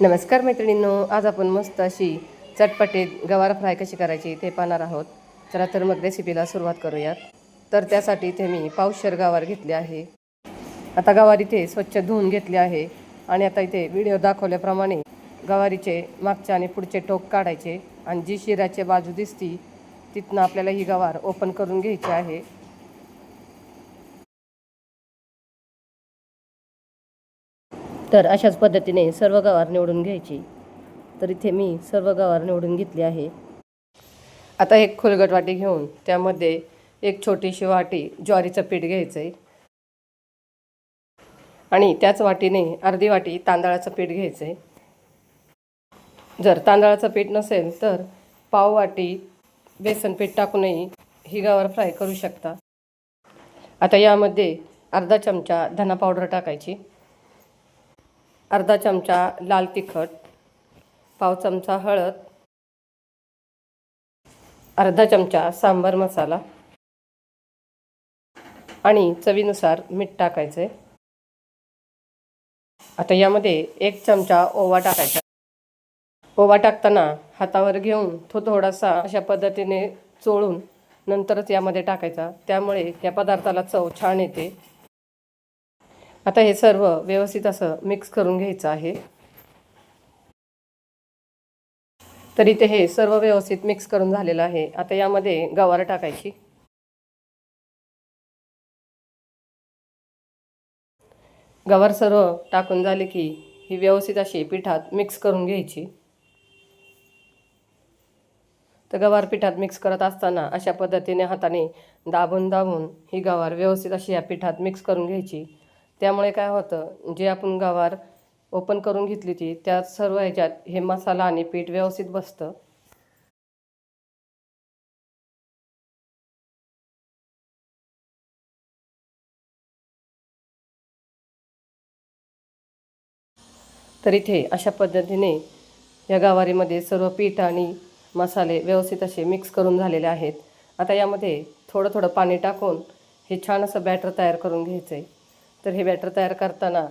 नमस्कार मैत्रिणींनो आज आपण मस्त अशी चटपटीत गवार फ्राय कशी करायची ते पाहणार आहोत. चला तर मग रेसिपीला सुरुवात करूयात. तर त्यासाठी इथे मी पावशर गवार घेतले आहे. आता गवार इथे स्वच्छ धुवून घेतले आहे आणि आता इथे व्हिडिओ दाखवल्याप्रमाणे गवारीचे मागचे आणि पुढचे टोक काढायचे आणि जी शिराची बाजू दिसती तिथनं आपल्याला ही गवार ओपन करून घ्यायची आहे. तर अशाच पद्धतीने सर्व गवार निवडून घ्यायची. तर इथे मी सर्व गवार निवडून घेतली आहे. आता एक खोलगट वाटी घेऊन त्यामध्ये एक छोटीशी वाटी ज्वारीचं पीठ घ्यायचं आहे आणि त्याच वाटीने अर्धी वाटी तांदळाचं पीठ घ्यायचं आहे जर तांदळाचं पीठ नसेल तर पाव वाटी बेसन पीठ टाकूनही ही गवार फ्राय करू शकता. आता यामध्ये अर्धा चमचा धना पावडर टाकायची. अर्धा चमचा लाल तिखट पाव चमचा हळद अर्धा चमचा सांबार मसाला आणि चवीनुसार मीठ टाकायचं. आहे आता यामध्ये एक चमचा ओवा टाकायचा. ओवा टाकताना हातावर घेऊन तो थोडासा अशा पद्धतीने चोळून नंतरच यामध्ये टाकायचा. त्यामुळे या पदार्थाला चव छान येते. आता हे सर्व व्यवस्थित असं मिक्स करून घ्यायचं आहे. तर इथे हे सर्व व्यवस्थित मिक्स करून झालेलं आहे. आता यामध्ये गवार टाकायची. गवार सर्व टाकून झाले की ही व्यवस्थित अशी पिठात मिक्स करून घ्यायची. तर गवार पिठात मिक्स करत असताना अशा पद्धतीने हाताने दाबून दाबून ही गवार व्यवस्थित अशी या पिठात मिक्स करून घ्यायची. त्यामुळे काय होतं जे आपण गवार ओपन करून घेतली ती त्यात सर्व ह्याच्यात हे मसाला आणि पीठ व्यवस्थित बसतं. तर इथे अशा पद्धतीने या गवारीमध्ये सर्व पीठ आणि मसाले व्यवस्थित असे मिक्स करून झालेले आहेत. आता यामध्ये थोडं थोडं पाणी टाकून हे छान असं बॅटर तयार करून घ्यायचं आहे तर हे बॅटर तयार करताना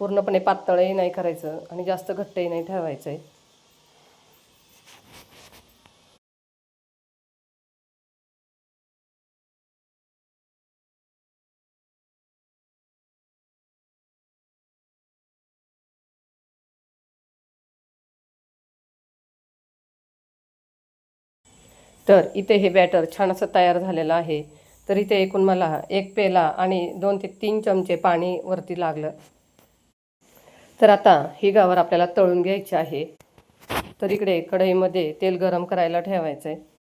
पूर्णपणे पातळही नाही करायचं आणि जास्त घट्टही नाही ठेवायचं आहे. तर इथे हे बॅटर छान असं तयार झालेलं आहे. तर इथे एकूण मला एक पेला आणि दोन ते तीन चमचे पाणी वरती लागलं. तर आता ही गावर आपल्याला तळून घ्यायची आहे. तर इकडे कढईमध्ये तेल गरम करायला ठेवायचं आहे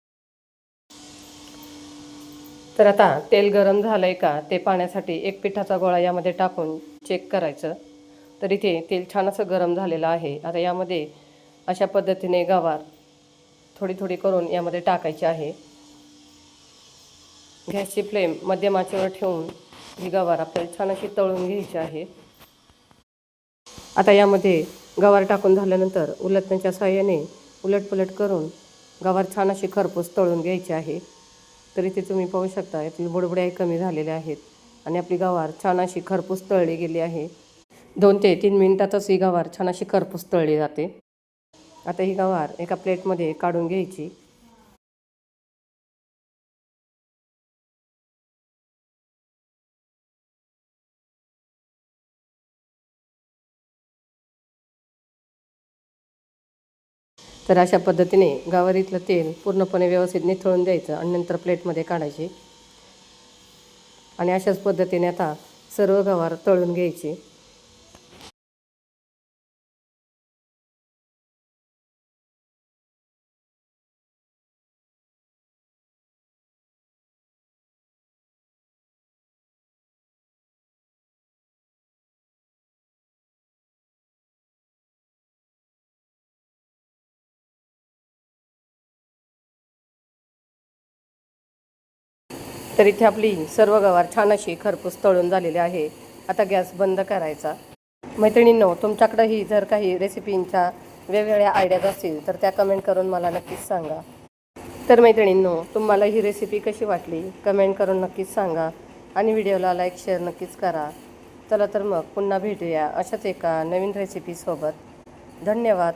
तर आता तेल गरम झालं आहे का ते पाण्यासाठी एक पिठाचा गोळा यामध्ये टाकून चेक करायचं. तर इथे तेल छान असं गरम झालेलं आहे. आता यामध्ये अशा पद्धतीने गवार थोडी थोडी करून यामध्ये टाकायची आहे. गॅसची फ्लेम मध्यम आचेवर ठेवून ही गवार आपल्याला छान अशी तळून घ्यायची आहे. आता यामध्ये गवार टाकून झाल्यानंतर उलटण्याच्या साह्याने उलटपुलट करून गवार छान अशी खरपूस तळून घ्यायची आहे. तरी ते तुम्ही पाहू शकता यातील बुडबुड्याही कमी झालेल्या आहेत आणि आपली गवार छान अशी खरपूस तळली गेली आहे. दोन ते तीन मिनिटातच ही गवार छान अशी खरपूस तळली जाते. आता ही गवार एका प्लेटमध्ये काढून घ्यायची. तर अशा पद्धतीने गावारीतलं तेल पूर्णपणे व्यवस्थित निथळून द्यायचं आणि नंतर प्लेटमध्ये काढायची. आणि अशाच पद्धतीने आता सर्व गवार तळून घ्यायची. तर इथे आपली सर्व गवार छान अशी खरपूस तळून झालेली आहे. आता गॅस बंद करायचा. मैत्रिणींनो तुमच्याकडंही जर काही रेसिपींच्या वेगवेगळ्या आयडियाज असतील तर त्या कमेंट करून मला नक्कीच सांगा. तर मैत्रिणींनो तुम्हाला ही रेसिपी कशी वाटली? कमेंट करून नक्कीच सांगा आणि व्हिडिओला लाईक शेअर नक्कीच करा. चला तर मग पुन्हा भेटूया अशाच एका नवीन रेसिपीसोबत धन्यवाद.